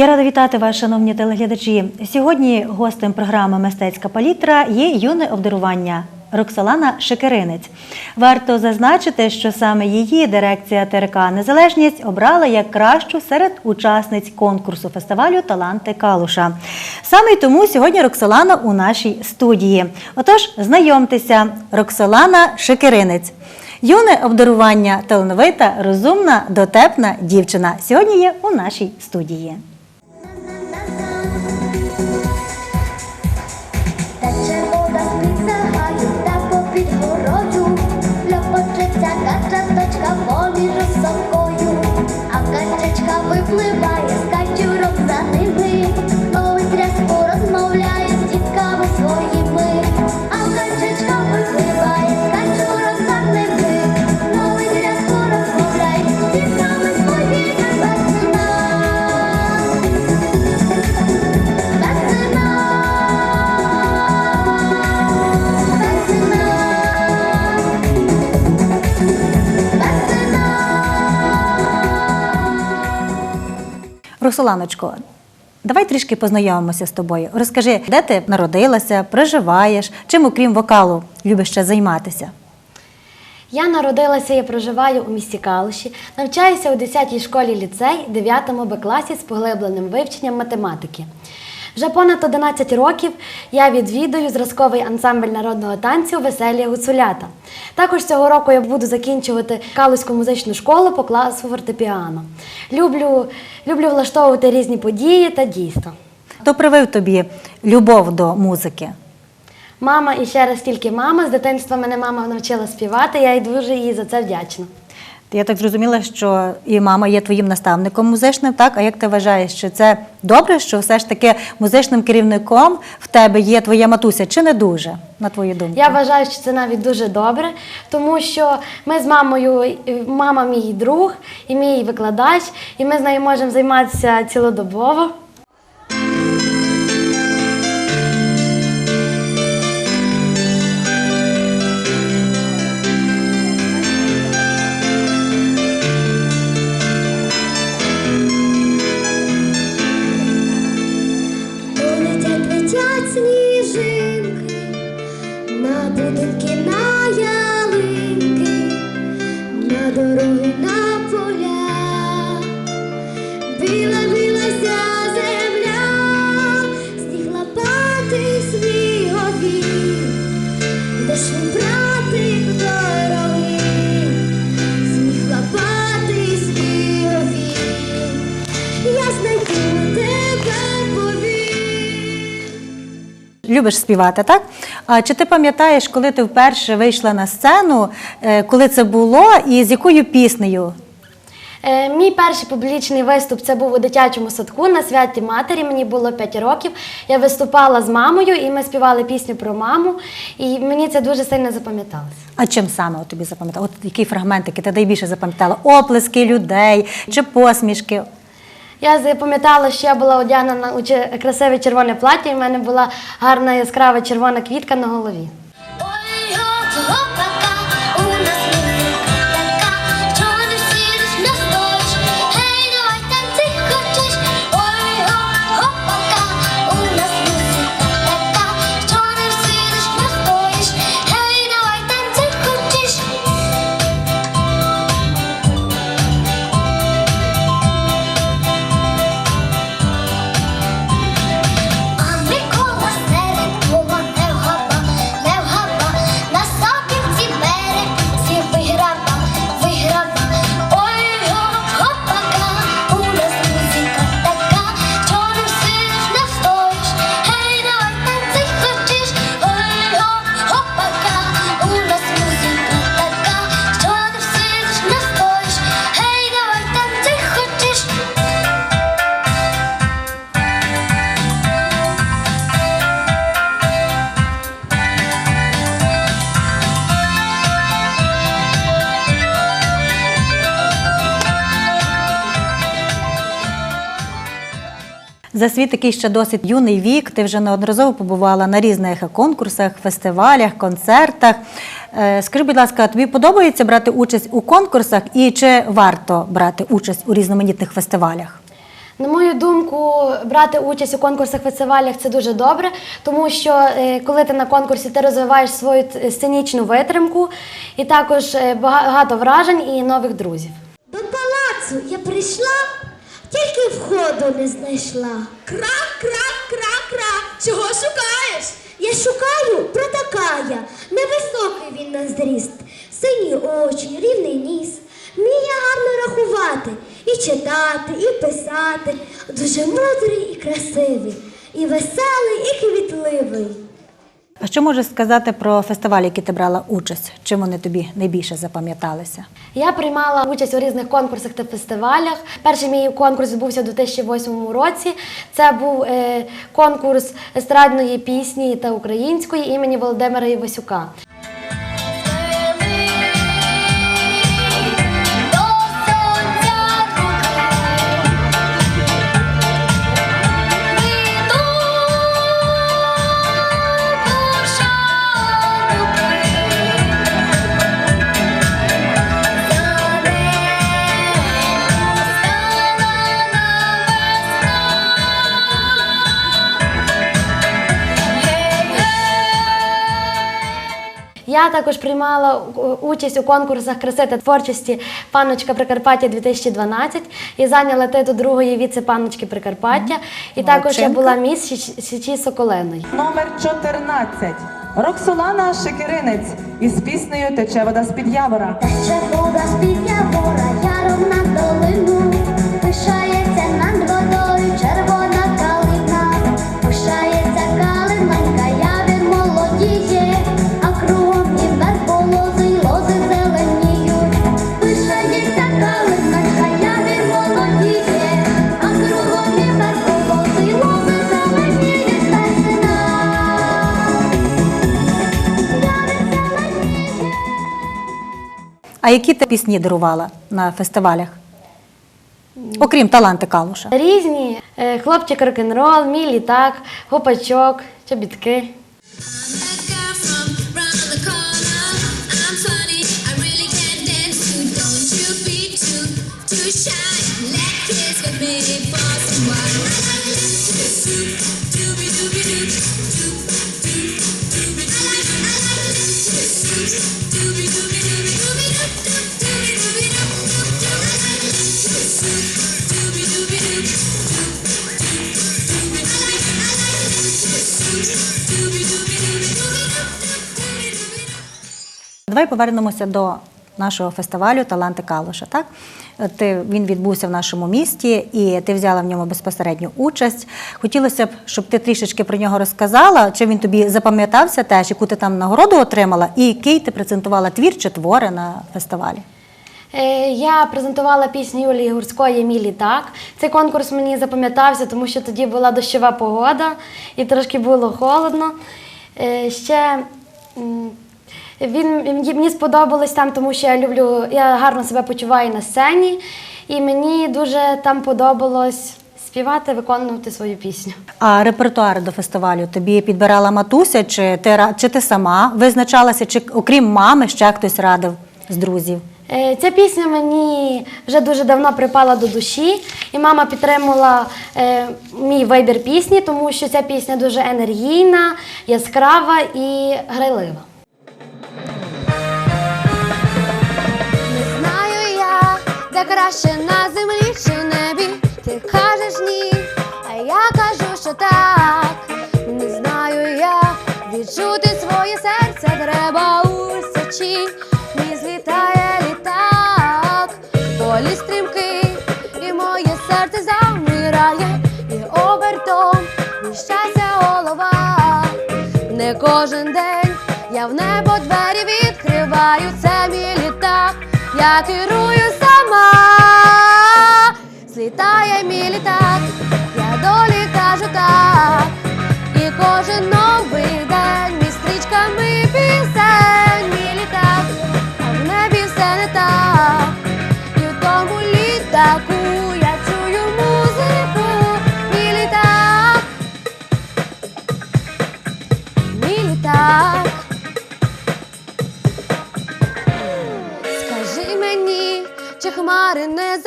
Я рада вітати вас, шановні телеглядачі. Сьогодні гостем програми Мистецька палітра є юне обдарування Роксолана Шекеринець. Варто зазначити, що саме її дирекція ТРК Незалежність обрала як кращу серед учасниць конкурсу фестивалю Таланти Калуша. Саме й тому сьогодні Роксолана у нашій студії. Отож, знайомтеся, Роксолана Шекеринець. Юне обдарування, талановита, розумна, дотепна дівчина. Сьогодні є у нашій студії. Роксоланочко, давай трішки познайомимося з тобою. Розкажи, де ти народилася, проживаєш, чим, окрім вокалу, любиш ще займатися? Я народилася і проживаю у місті Калуші, навчаюся у 10-й школі ліцей, 9 Б класі з поглибленим вивченням математики. Вже понад 11 років я відвідую зразковий ансамбль народного танцю Веселі гуцулята. Також цього року я буду закінчувати Калуську музичну школу по класу фортепіано. Люблю, люблю влаштовувати різні події та дійства. Хто привив тобі любов до музики? Мама і ще раз тільки мама. З дитинства мене мама навчила співати, я їй дуже їй за це вдячна. Я так зрозуміла, що і мама є твоїм наставником музичним, так? А як ти вважаєш, що це добре, що все ж таки музичним керівником в тебе є твоя матуся, чи не дуже, на твою думку? Я вважаю, що це навіть дуже добре, тому що ми з мамою, мама мій друг і мій викладач, і ми з нею можемо займатися цілодобово. Любиш співати, так? А чи ти пам'ятаєш, коли ти вперше вийшла на сцену, е, коли це було, і з якою піснею? Е, мій перший публічний виступ це був у дитячому садку на святі матері. Мені було 5 років. Я виступала з мамою, і ми співали пісню про маму. І мені це дуже сильно запам'яталося. А чим саме от тобі запам'ятала? От який фрагмент, який ти найбільше запам'ятала? Оплески людей чи посмішки? Я запам'ятала, що я була одягнена у красиве червоне плаття, і в мене була гарна яскрава червона квітка на голові. Ой, За свій такий ще досить юний вік, ти вже неодноразово побувала на різних конкурсах, фестивалях, концертах. Е, Скажи, будь ласка, тобі подобається брати участь у конкурсах і чи варто брати участь у різноманітних фестивалях? На мою думку, брати участь у конкурсах фестивалях це дуже добре, тому що е, коли ти на конкурсі, ти розвиваєш свою сценічну витримку і також е, багато вражень і нових друзів. До палацу я прийшла, тільки входу не знайшла. Крак, крак, крак, крак. Чого шукаєш? Я шукаю протакая, невисокий він на зріст, сині очі, рівний ніс. Вміє гарно рахувати, і читати, і писати. Дуже мудрий і красивий, і веселий, і квітливий. А що можеш сказати про фестиваль, який ти брала участь? Чим вони тобі найбільше запам'яталися? Я приймала участь у різних конкурсах та фестивалях. Перший мій конкурс відбувся у 2008 році. Це був е, конкурс естрадної пісні та української імені Володимира Івасюка. Я також приймала участь у конкурсах краси та творчості Панночка Прикарпаття 2012 і зайняла титул другої віце-панночки Прикарпаття. І також я була міс Січі Соколиної. Номер 14. Роксолана Шекеринець із піснею Тече вода з-під явора. Тече вода з-під явора, яром на долину, пишається над А які ти пісні дарувала на фестивалях? Окрім таланти Калуша. Різні е, хлопчик рок-н-рол, мій літак, гопачок, чобітки. Давай повернемося до нашого фестивалю Таланти Калуша. Так? Ти, він відбувся в нашому місті, і ти взяла в ньому безпосередню участь. Хотілося б, щоб ти трішечки про нього розказала, чи він тобі запам'ятався теж, яку ти там нагороду отримала, і який ти презентувала твір чи твори на фестивалі. Е, Я презентувала пісню Юлії Гурської Мій літак. Цей конкурс мені запам'ятався, тому що тоді була дощова погода і трошки було холодно. Е, Ще він мені сподобалось там, тому що я люблю, я гарно себе почуваю на сцені, і мені дуже там подобалось співати, виконувати свою пісню. А репертуар до фестивалю тобі підбирала матуся, чи ти, чи ти сама визначалася, чи окрім мами ще хтось радив з друзів? Е, Ця пісня мені вже дуже давно припала до душі, і мама підтримала е, мій вибір пісні, тому що ця пісня дуже енергійна, яскрава і грайлива. Де краще на землі чи небі. Ти кажеш ні, а я кажу, що так. Не знаю я, відчути своє серце треба у сечі. Мій злітає літак, полі стрімкий, і моє серце завмирає, і обертом віщася голова. Не кожен день я в небо двері відкриваю, це мій літак, я керую сама, злітає мій літак, я долі кажу так, і кожен новий день містрічками пісень,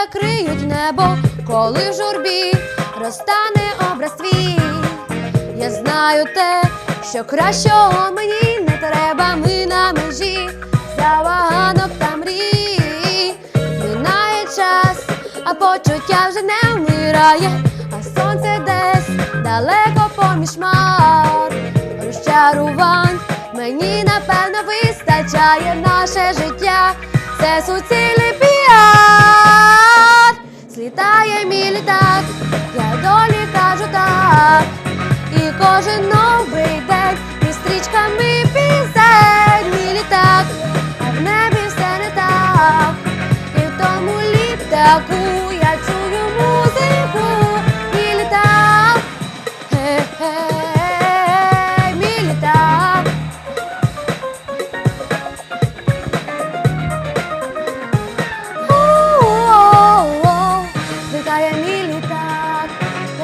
закриють небо, коли в журбі розтане образ твій. Я знаю те, що кращого мені не треба, ми на межі забаганок та мрій. Минає час, а почуття вже не вмирає, а сонце десь далеко поміж хмар розчарувань. Мені напевно вистачає наше життя, це суцільний. Злітає мій літак, я долі кажу так. І кожен новий день між стрічками пісень мій літак, а в небі все не так. І в тому літаку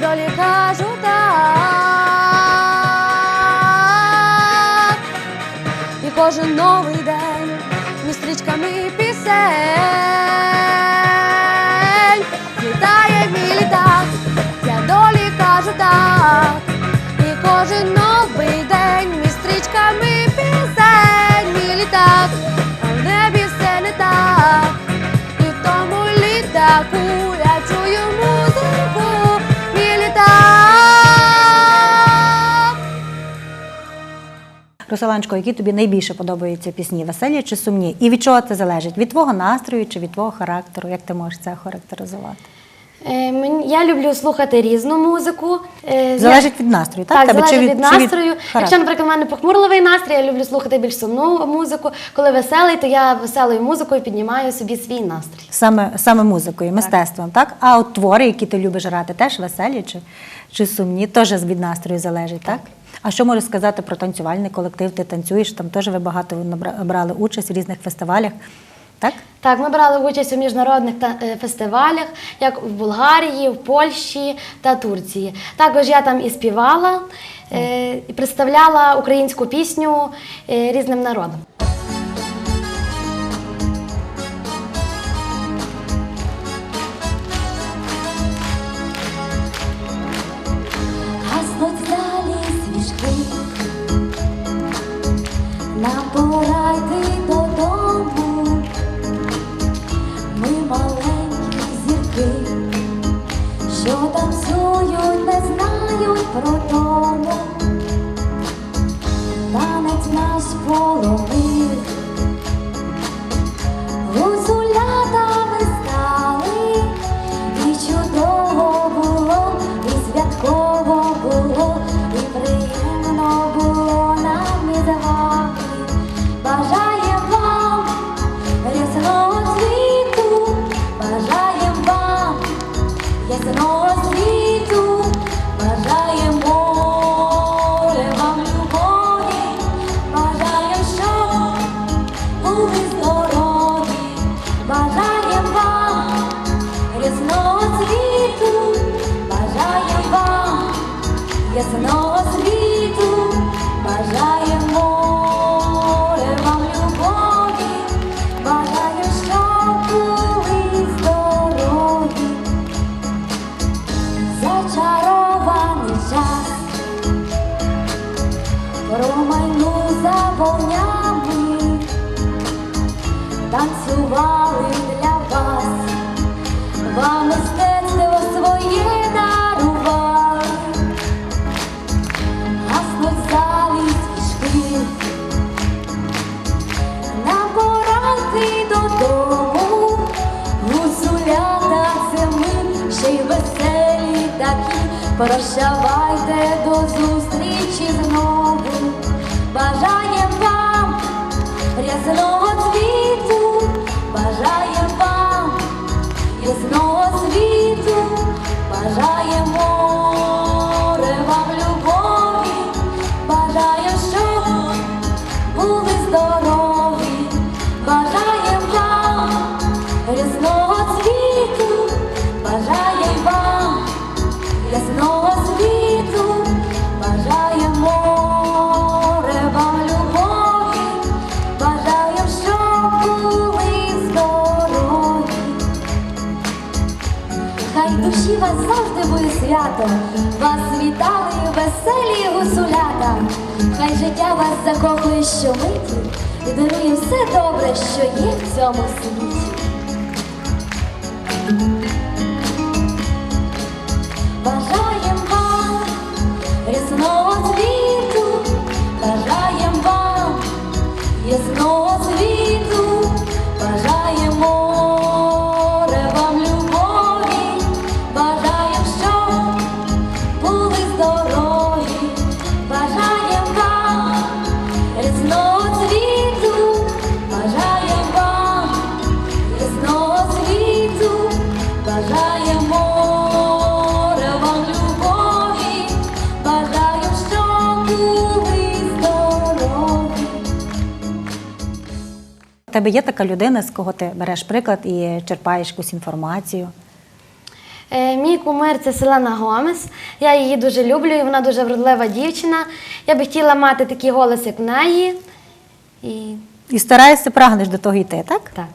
долі кажу так. І кожен новий день між стрічками пісень Злітає мій літак, я долі кажу так. І кожен новий день між стрічками пісень мій літак, а в небі все не так. І в тому літаку Русаланчко, які тобі найбільше подобаються пісні, веселі чи сумні? І від чого це залежить? Від твого настрою чи від твого характеру? Як ти можеш це характеризувати? Е, Я люблю слухати різну музику. Е, Залежить від настрою, так? Так, Тебе? Чи залежить від- від чи від Якщо, наприклад, в мене похмурливий настрій, я люблю слухати більш сумну музику. Коли веселий, то я веселою музикою піднімаю собі свій настрій. Саме, саме музикою, мистецтвом, так? А от твори, які ти любиш грати, теж веселі чи, чи сумні, теж від настрою залежить, так? А що можеш сказати про танцювальний колектив? Ти танцюєш, там теж ви багато брали участь в різних фестивалях, так? Так, ми брали участь у міжнародних е, фестивалях, як в Болгарії, в Польщі та Турції. Також я там і співала, е, і представляла українську пісню е, різним народам. Ясного світу, бажаєм Прощавайте до зустрічі знову. Бажаєм вам рясного свято. Вас вітали веселі гусулята. Хай життя вас закохує щомиті і дарує все добре, що є в цьому світі. Бажаєм вам різного світу, тебе є така людина, з кого ти береш приклад і черпаєш якусь інформацію. Е, Мій кумир це Селена Гомес. Я її дуже люблю, і вона дуже вродлива дівчина. Я би хотіла мати такий голос, як в неї. І І стараєшся, прагнеш до того йти, так? так.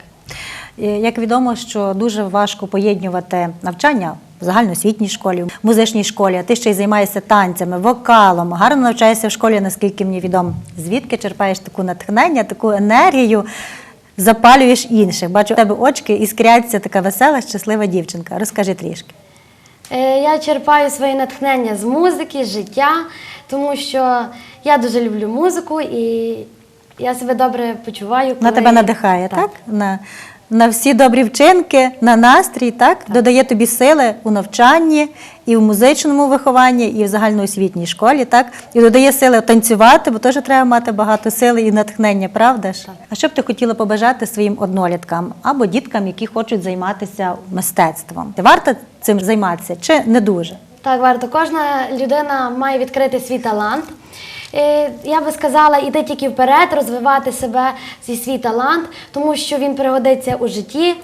Е, Як відомо, що дуже важко поєднувати навчання в загальноосвітній школі, в музичній школі, а ти ще й займаєшся танцями, вокалом, гарно навчаєшся в школі, наскільки мені відомо. Звідки черпаєш таку натхнення, таку енергію, запалюєш інших. Бачу, у тебе очки іскряться така весела, щаслива дівчинка. Розкажи трішки. Е, Я черпаю своє натхнення з музики, з життя, тому що я дуже люблю музику і я себе добре почуваю. Вона коли- тебе надихає, так? На, на всі добрі вчинки, на настрій, так? Додає тобі сили у навчанні, і в музичному вихованні, і в загальноосвітній школі, так? І додає сили танцювати, бо теж треба мати багато сили і натхнення, правда ж? А що б ти хотіла побажати своїм одноліткам або діткам, які хочуть займатися мистецтвом? Ти варто цим займатися чи не дуже? Так, варто. Кожна людина має відкрити свій талант. Е, Я би сказала, іти тільки вперед, розвивати себе, свій свій талант, тому що він пригодиться у житті.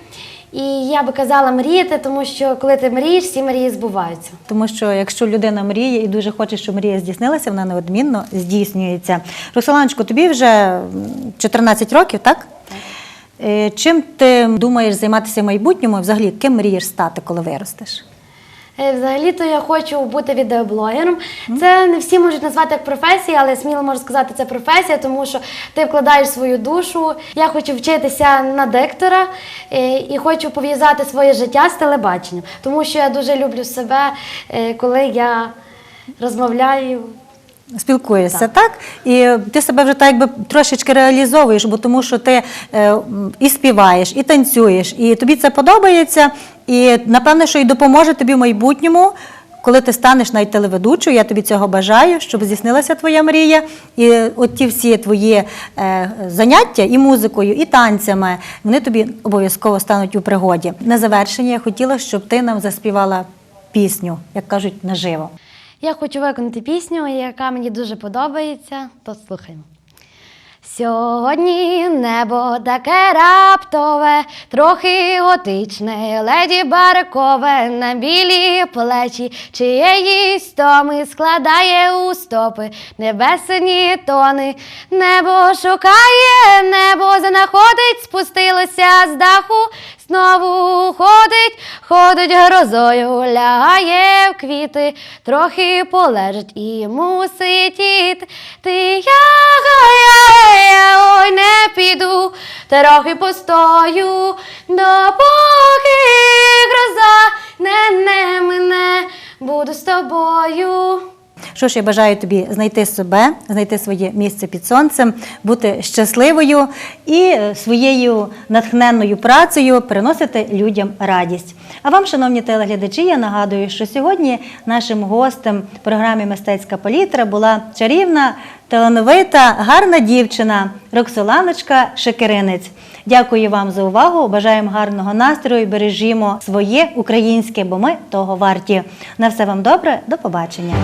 І я би казала мріяти, тому що коли ти мрієш, всі мрії збуваються. Тому що якщо людина мріє і дуже хоче, щоб мрія здійснилася, вона неодмінно здійснюється. Роксоланочко, тобі вже 14 років, так? Е, Чим ти думаєш займатися в майбутньому? і Взагалі, ким мрієш стати, коли виростеш? Е, Взагалі-то я хочу бути відеоблогером. Це не всі можуть назвати як професія, але сміло можу сказати, це професія, тому що ти вкладаєш свою душу. Я хочу вчитися на диктора е, і хочу пов'язати своє життя з телебаченням, тому що я дуже люблю себе, е, коли я розмовляю. Спілкуєшся, так. І ти себе вже так якби трошечки реалізовуєш, бо тому що ти е, і співаєш, і танцюєш, і тобі це подобається. І напевно, що і допоможе тобі в майбутньому, коли ти станеш навіть телеведучою. Я тобі цього бажаю, щоб здійснилася твоя мрія. І от ті всі твої е, заняття і музикою, і танцями, вони тобі обов'язково стануть у пригоді. На завершення я хотіла, щоб ти нам заспівала пісню, як кажуть, наживо. Я хочу виконати пісню, яка мені дуже подобається, то слухаємо. Сьогодні небо таке раптове, трохи готичне, леді баркове, на білі плечі, чиєїсь томи складає у стопи небесні тони. Небо шукає, небо знаходить, спустилося з даху, знову ходить, ходить грозою, лягає в квіти, трохи полежить і мусить іти. Ти я, я, я, ой, не піду, трохи постою, допоки гроза не, не мене, буду з тобою. Що ж, я бажаю тобі знайти себе, знайти своє місце під сонцем, бути щасливою і е, своєю натхненною працею приносити людям радість. А вам, шановні телеглядачі, я нагадую, що сьогодні нашим гостем програми Мистецька палітра була чарівна, талановита, гарна дівчина Роксоланочка Шекеринець. Дякую вам за увагу. Бажаємо гарного настрою. Бережімо своє українське, бо ми того варті. На все вам добре, до побачення.